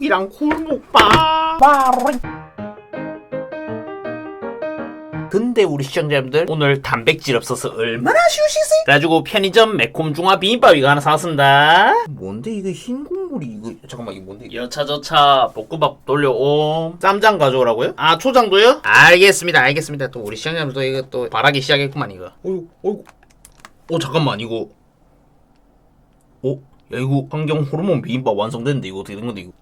굴국이랑 굴국밥. 근데 우리 시청자분들 오늘 단백질 없어서 얼마나 쉬우시세요? 그래가지고 편의점 매콤 중화 비빔밥 이거 하나 사왔습니다. 뭔데 이거 흰 국물이 이거 잠깐만 이게 뭔데? 여차저차 볶음밥 돌려옴. 쌈장 가져오라고요? 아 초장도요? 알겠습니다 알겠습니다. 또 우리 시청자분들도 이거 또 바라기 시작했구만 이거. 어이구 어이구. 어 잠깐만 이거. 어? 야 이거 환경 호르몬 비빔밥 완성됐는데 이거 어떻게 된 건데 이거?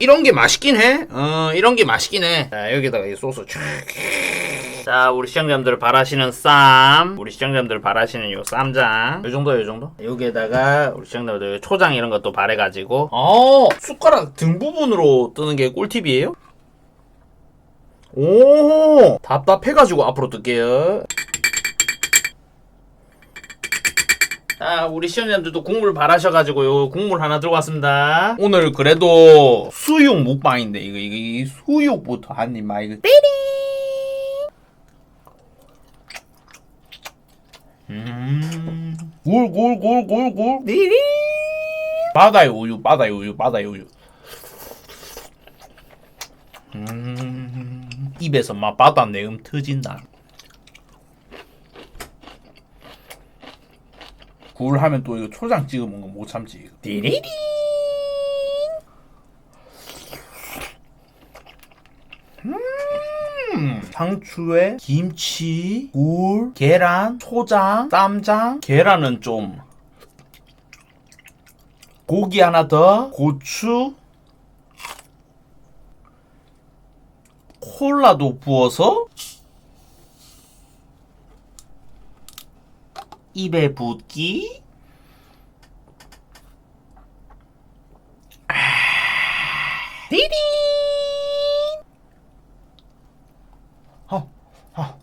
이런 게 맛있긴 해. 어, 이런 게 맛있긴 해. 자, 여기다가 이 소스 쫙. 자, 우리 시청자분들 바라시는 쌈. 우리 시청자분들 바라시는 요 쌈장. 요 정도, 요 정도? 여기에다가 우리 시청자분들 초장 이런 것도 바래가지고. 어, 숟가락 등 부분으로 뜨는 게 꿀팁이에요? 오, 답답해가지고 앞으로 뜰게요. 자, 우리 시청자분들도 국물 바라셔가지고 요 국물 하나 들고 왔습니다. 오늘 그래도 수육 묵방인데 이거 이거 이 수육부터 한 입만 이거 띠리. 음, 굴굴굴굴굴 띠리. 바다의 우유, 바다의 우유, 바다의 우유. 음, 입에서 막 바다 내음 터진다. 굴 하면 또 이거 초장 찍어 먹는 거 못 참지. 이거. 띠리리. 음, 상추에 김치, 굴, 계란, 초장, 쌈장. 계란은 좀 고기 하나 더, 고추, 콜라도 부어서 입에 붓기. 아, 어.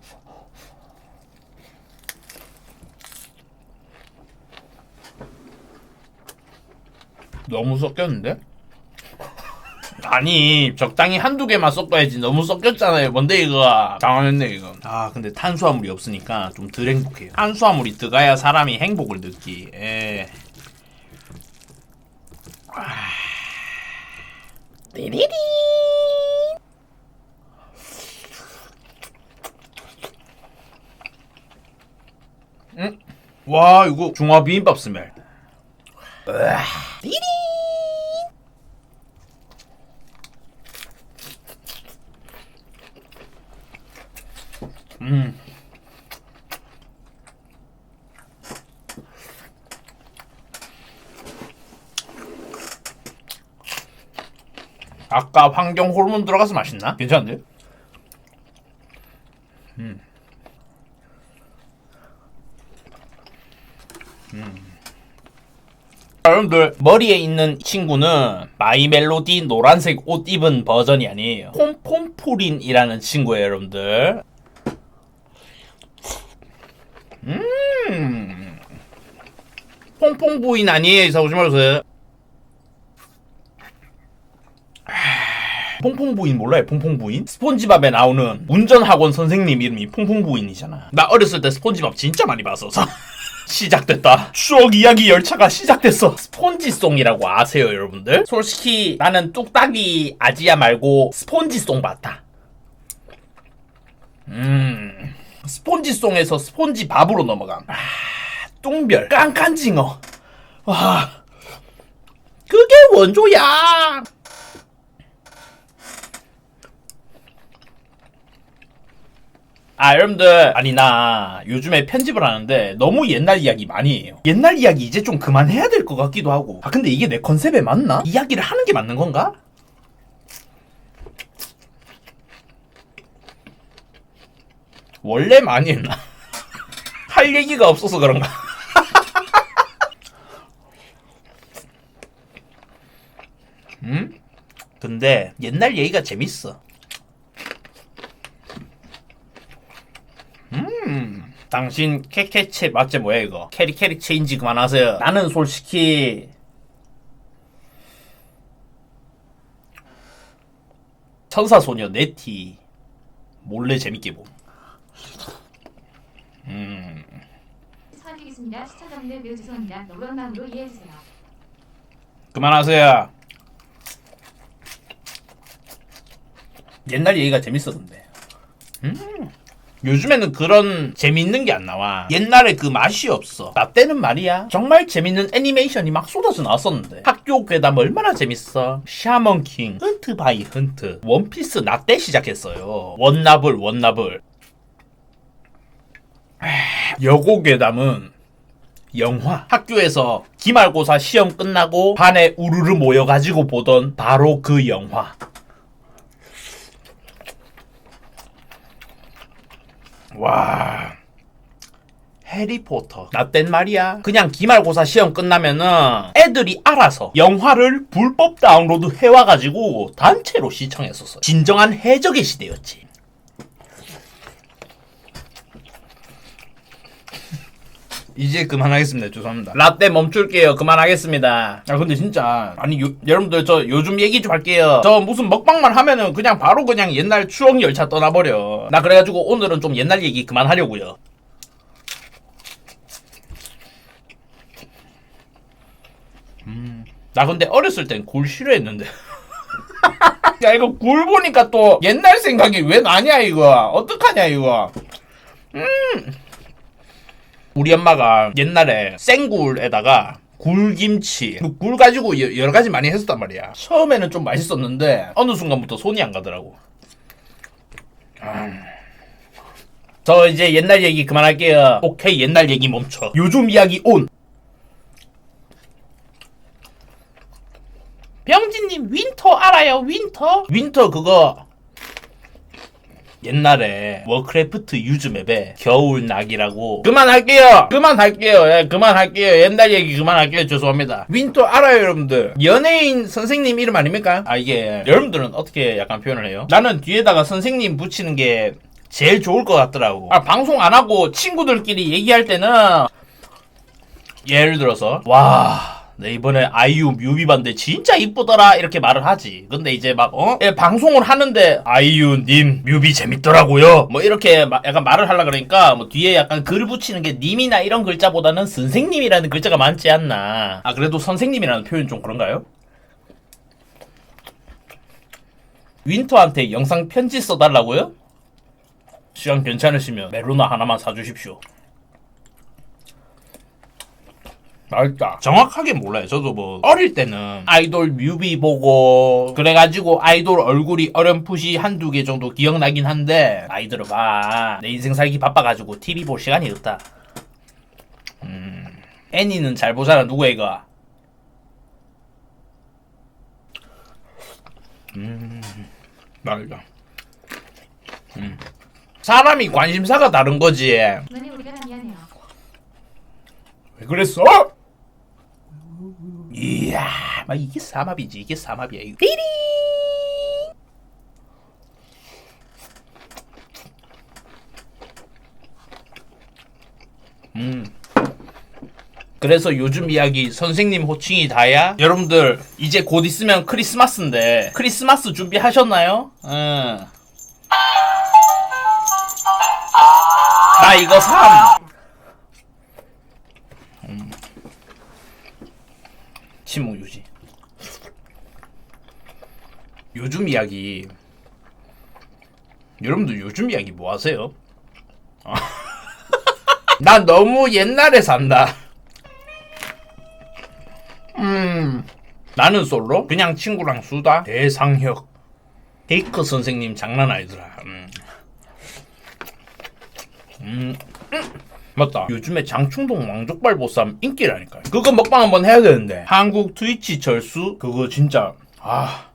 너무 섞였는데? 아니 적당히 한두 개만 섞어야지 너무 섞였잖아요. 뭔데 이거? 당황했네 이거. 아 근데 탄수화물이 없으니까 좀 덜 행복해요. 탄수화물이 들어가야 사람이 행복을 느끼. 예. 아. 띠리리. 음? 와 이거 중화 비빔밥 스멜 으아. 띠리 음. 아까 환경 호르몬 들어가서 맛있나? 괜찮은데? 음. 음. 자, 여러분들 머리에 있는 친구는 마이 멜로디 노란색 옷 입은 버전이 아니에요. 폼폼프린이라는 친구예요, 여러분들. 음. 퐁퐁 부인 아니에요, 이사 오지 마세요. 퐁퐁 부인 몰라요, 퐁퐁 부인? 스폰지밥에 나오는 운전학원 선생님 이름이 퐁퐁 부인이잖아. 나 어렸을 때 스폰지밥 진짜 많이 봤어서. 시작됐다. 추억 이야기 열차가 시작됐어. 스폰지송이라고 아세요, 여러분들? 솔직히 나는 뚝딱이 아지야 말고 스폰지송 봤다. 음. 스폰지송에서 스폰지 밥으로 넘어감. 아, 똥별, 깐깐징어. 와, 그게 원조야. 아 여러분들 아니 나 요즘에 편집을 하는데 너무 옛날 이야기 많이 해요 옛날 이야기 이제 좀 그만해야 될 것 같기도 하고 아 근데 이게 내 컨셉에 맞나? 이야기를 하는 게 맞는 건가? 원래 많이 했나? 할 얘기가 없어서 그런가? 음? 근데 옛날 얘기가 재밌어. 당신 캐캐체 맞지 뭐야 이거? 캐리 캐리 체인지 그만하세요. 나는 솔직히 천사소녀 네티 몰래 재밌게 봄. 음, 그만하세요. 옛날 얘기가 재밌었는데. 음. 요즘에는 그런 재밌는 게 안 나와. 옛날에 그 맛이 없어. 나 때는 말이야. 정말 재밌는 애니메이션이 막 쏟아져 나왔었는데. 학교 괴담 얼마나 재밌어. 샤먼킹, 헌트 바이 헌트, 원피스 나 때 시작했어요. 원나블, 원나블. 아, 여고 괴담은 영화. 학교에서 기말고사 시험 끝나고 반에 우르르 모여가지고 보던 바로 그 영화. 와. 해리포터. 나 땐 말이야. 그냥 기말고사 시험 끝나면은 애들이 알아서 영화를 불법 다운로드 해와가지고 단체로 시청했었어. 진정한 해적의 시대였지. 이제 그만하겠습니다. 죄송합니다. 라떼 멈출게요. 그만하겠습니다. 아 근데 진짜 아니 요- 여러분들 저 요즘 얘기 좀 할게요. 저 무슨 먹방만 하면은 그냥 바로 그냥 옛날 추억 열차 떠나버려. 나 그래가지고 오늘은 좀 옛날 얘기 그만하려고요. 음, 나 근데 어렸을 땐 굴 싫어했는데. 야 이거 굴 보니까 또 옛날 생각이 왜 나냐 이거. 어떡하냐 이거. 우리 엄마가 옛날에 생굴에다가 굴김치, 그굴 가지고 여- 여러 가지 많이 했었단 말이야. 처음에는 좀 맛있었는데 어느 순간부터 손이 안 가더라고. 음. 저 이제 옛날 얘기 그만할게요. 오케이 옛날 얘기 멈춰. 요즘 이야기 온. 병진님 윈터 알아요? 윈터? 윈터 그거 옛날에 워크래프트 유즈맵에 겨울 낙이라고 그만할게요 그만할게요 예, 그만할게요 옛날 얘기 그만할게요 죄송합니다 윈터 알아요 여러분들 연예인 선생님 이름 아닙니까? 아 이게 여러분들은 어떻게 약간 표현을 해요? 나는 뒤에다가 선생님 붙이는 게 제일 좋을 것 같더라고 아 방송 안 하고 친구들끼리 얘기할 때는 예를 들어서 와. 내 이번에 아이유 뮤비 봤는데 진짜 이쁘더라 이렇게 말을 하지. 근데 이제 막 어? 예, 방송을 하는데 아이유 님 뮤비 재밌더라고요. 뭐 이렇게 마- 약간 말을 하려 그러니까 뭐 뒤에 약간 글 붙이는 게 님이나 이런 글자보다는 선생님이라는 글자가 많지 않나. 아 그래도 선생님이라는 표현 좀 그런가요? 윈터한테 영상 편지 써달라고요? 시간 괜찮으시면 메로나 하나만 사주십시오. 맛있다. 정확하게 몰라요. 저도 뭐 어릴 때는 아이돌 뮤비 보고 그래가지고 아이돌 얼굴이 어렴풋이 한두 개 정도 기억나긴 한데 나이 들어봐. 내 인생 살기 바빠가지고 TV 볼 시간이 없다. 음, 애니는 잘 보잖아. 누구 애가? 음, 맛있다. 음. 사람이 관심사가 다른 거지. 우리가 미안해요. 왜 그랬어? 이야, 막 이게 삼합이지. 이게 삼합이야. 이거. 삐리. 음. 그래서 요즘 이야기 선생님 호칭이 다야? 여러분들 이제 곧 있으면 크리스마스인데 크리스마스 준비하셨나요? 응. 나 이거 삼. 침묵 유지. 요즘 이야기. 여러분들 요즘 이야기 뭐 하세요? 아. 난 너무 옛날에 산다. 음. 나는 솔로? 그냥 친구랑 수다? 대상혁. 데이커 선생님 장난 아니더라. 음. 음. 맞다. 요즘에 장충동 왕족발 보쌈 인기라니까요. 그거 먹방 한번 해야 되는데. 한국 트위치 절수? 그거 진짜, 아.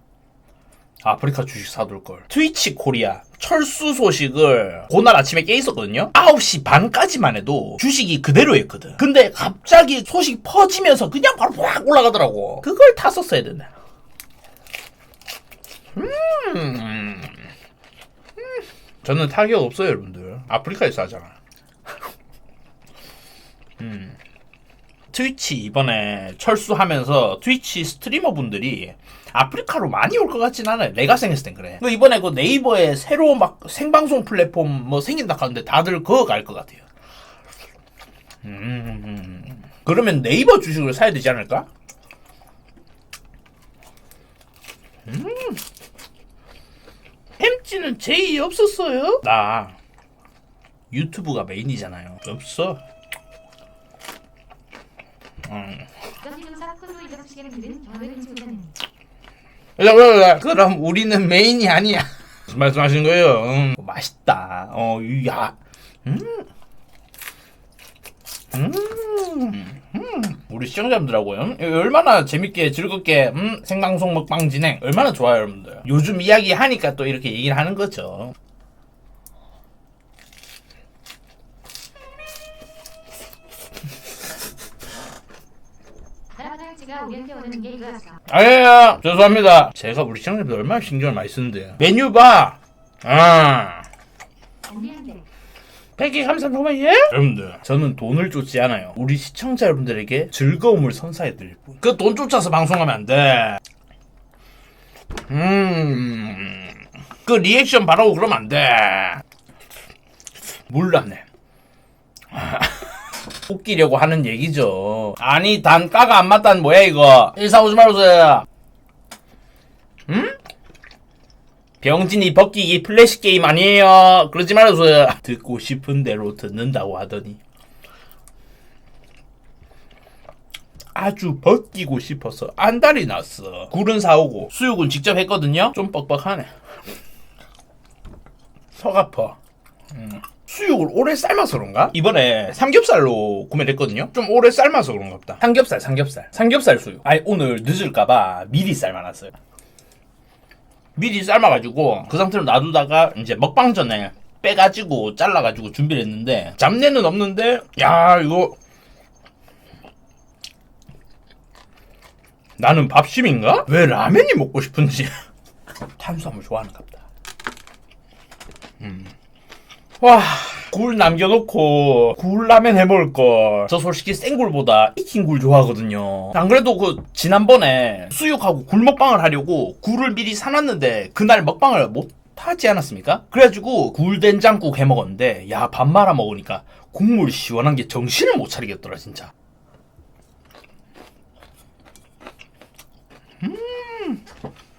아프리카 주식 사둘 걸. 트위치 코리아 철수 소식을 그날 아침에 깨 있었거든요. 9시 반까지만 해도 주식이 그대로였거든. 근데 갑자기 소식 퍼지면서 그냥 바로 확 올라가더라고. 그걸 탔었어야 되네. 음. 저는 타격 없어요, 여러분들. 아프리카에서 하잖아. 트위치 이번에 철수하면서 트위치 스트리머 분들이 아프리카로 많이 올 것 같진 않아요. 내가 생각했을 땐 그래. 그 이번에 그 네이버에 새로 막 생방송 플랫폼 뭐 생긴다 하는데 다들 그거 갈 것 같아요. 음, 그러면 네이버 주식을 사야 되지 않을까? 음. 박쥐는 제의 없었어요? 나 유튜브가 메인이잖아요. 없어. 음. 야, 야, 야, 그럼 우리는 메인이 아니야. 무슨 말씀하시는 거예요? 음, 맛있다. 어, 이- 야, 음, 음, 음. 우리 시청자분들하고요. 음, 얼마나 재밌게 즐겁게 음, 생방송 먹방 진행 얼마나 좋아요, 여러분들. 요즘 이야기 하니까 또 이렇게 얘기를 하는 거죠. 할아버지가 우리한테 오는 게 이거였어. 아예요 죄송합니다. 제가 우리 시청자분들 얼마나 신경을 많이 쓰는데요. 메뉴 봐. 아. 우리한테 123만 예? 여러분들 저는 돈을 쫓지 않아요 우리 시청자 여러분들에게 즐거움을 선사해 드릴 뿐그 돈 쫓아서 방송하면 안돼 음그 리액션 바라고 그러면 안돼 몰랐네 웃기려고 하는 얘기죠 아니 단가가 안 맞다는 뭐야 이거 일사 오지 말아주세요 음? 병진이 벗기기 플래시 게임 아니에요. 그러지 말아줘요. 듣고 싶은 대로 듣는다고 하더니 아주 벗기고 싶어서 안달이 났어. 굴은 사오고 수육은 직접 했거든요. 좀 뻑뻑하네. 속 아파. 음. 수육을 오래 삶아서 그런가? 이번에 삼겹살로 구매를 했거든요. 좀 오래 삶아서 그런가 보다. 삼겹살, 삼겹살. 삼겹살 수육. 아니 오늘 늦을까봐 미리 삶아놨어요. 미리 삶아가지고 그 상태로 놔두다가 이제 먹방 전에 빼가지고 잘라가지고 준비를 했는데 잡내는 없는데 야 이거 나는 밥심인가? 왜 라면이 먹고 싶은지 탄수화물 좋아하는가 보다 음. 와, 굴 남겨놓고 굴라면 해먹을 걸. 저 솔직히 생굴보다 익힌 굴 좋아하거든요. 안 그래도 그 지난번에 수육하고 굴 먹방을 하려고 굴을 미리 사놨는데 그날 먹방을 못 하지 않았습니까? 그래가지고 굴 된장국 해 먹었는데 야 밥 말아 먹으니까 국물 시원한 게 정신을 못 차리겠더라 진짜. 음.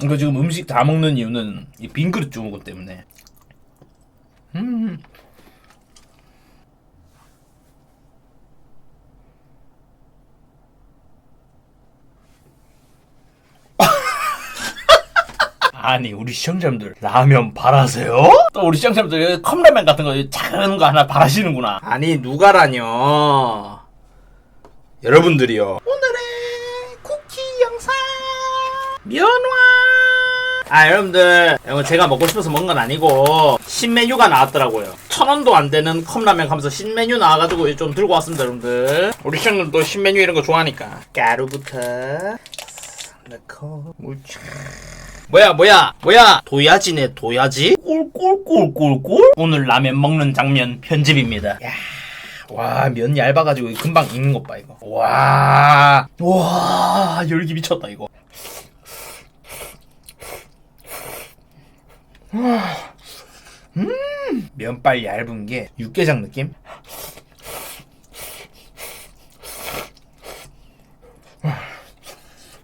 이거 지금 음식 다 먹는 이유는 이 빈 그릇 주먹은 때문에. 음. 아니 우리 시청자분들 라면 바라세요? 또 우리 시청자분들 컵라면 같은 거 작은 거 하나 바라시는구나. 아니 누가라뇨? 여러분들이요. 오늘의 쿠키 영상! 면화! 아 여러분들 이거 제가 먹고 싶어서 먹은 건 아니고 신메뉴가 나왔더라고요. 천 원도 안 되는 컵라면 하면서 신메뉴 나와가지고 좀 들고 왔습니다 여러분들. 우리 시청자들도 신메뉴 이런 거 좋아하니까. 가루부터. 넣고. 물차 뭐야 뭐야 뭐야? 도야지네 도야지? 꿀꿀꿀꿀꿀? 오늘 라면 먹는 장면 편집입니다. 와면 얇아가지고 금방 익는 것 봐 이거. 와 와 열기 미쳤다 이거. 음 면발 얇은 게 육개장 느낌?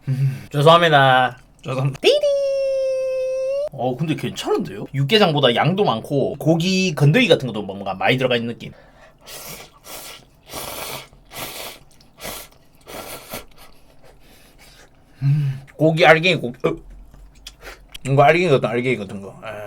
음, 죄송합니다. 죄송합니다 어 근데 괜찮은데요? 육개장보다 양도 많고 고기 건더기 같은 것도 뭔가 많이 들어가 있는 느낌 음, 고기 알갱이 고기 어. 이거 알갱이 같은 알갱이 같은 거 아. 띠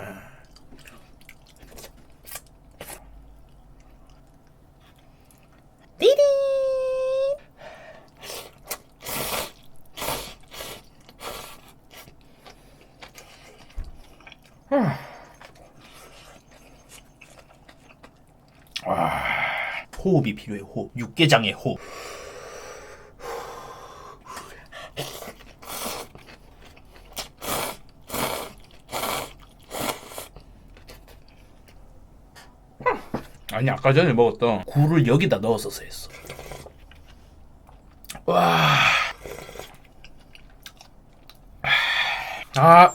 호흡이 필요해 호흡 육개장의 호흡 아니 아까 전에 먹었던 굴을 여기다 넣어서 했어 와. 아.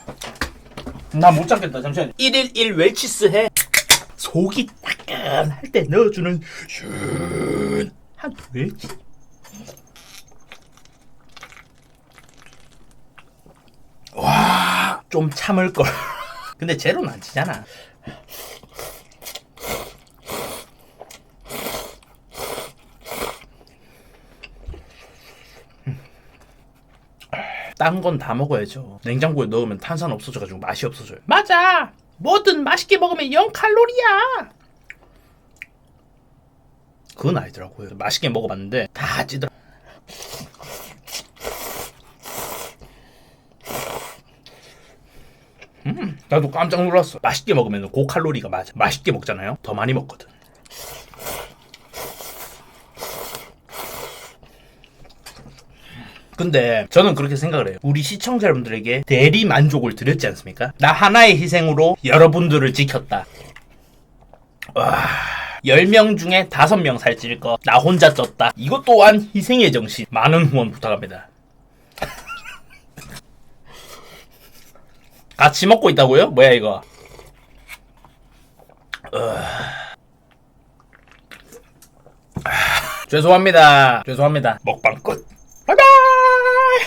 나 못 잡겠다. 잠시만. 1일 1 웰치스 해. 속이 따끈할 때 넣어주는 시원한 웰치. 와. 좀 참을 걸. 근데 제로는 안 치잖아. 딴 건 다 먹어야죠. 냉장고에 넣으면 탄산 없어져가지고 맛이 없어져요. 맞아. 뭐든 맛있게 먹으면 0 칼로리야. 그건 아니더라고요. 맛있게 먹어봤는데 다 찌더라. 음, 나도 깜짝 놀랐어. 맛있게 먹으면 고칼로리가 맞아. 맛있게 먹잖아요. 더 많이 먹거든. 근데 저는 그렇게 생각을 해요. 우리 시청자 여러분들에게 대리 만족을 드렸지 않습니까? 나 하나의 희생으로 여러분들을 지켰다. 와, 10명 중에 5명 살찔 거, 나 혼자 쪘다. 이것 또한 희생의 정신. 많은 후원 부탁합니다. 같이 먹고 있다고요? 뭐야 이거? 어... 죄송합니다. 죄송합니다. 먹방 끝. 바이바이.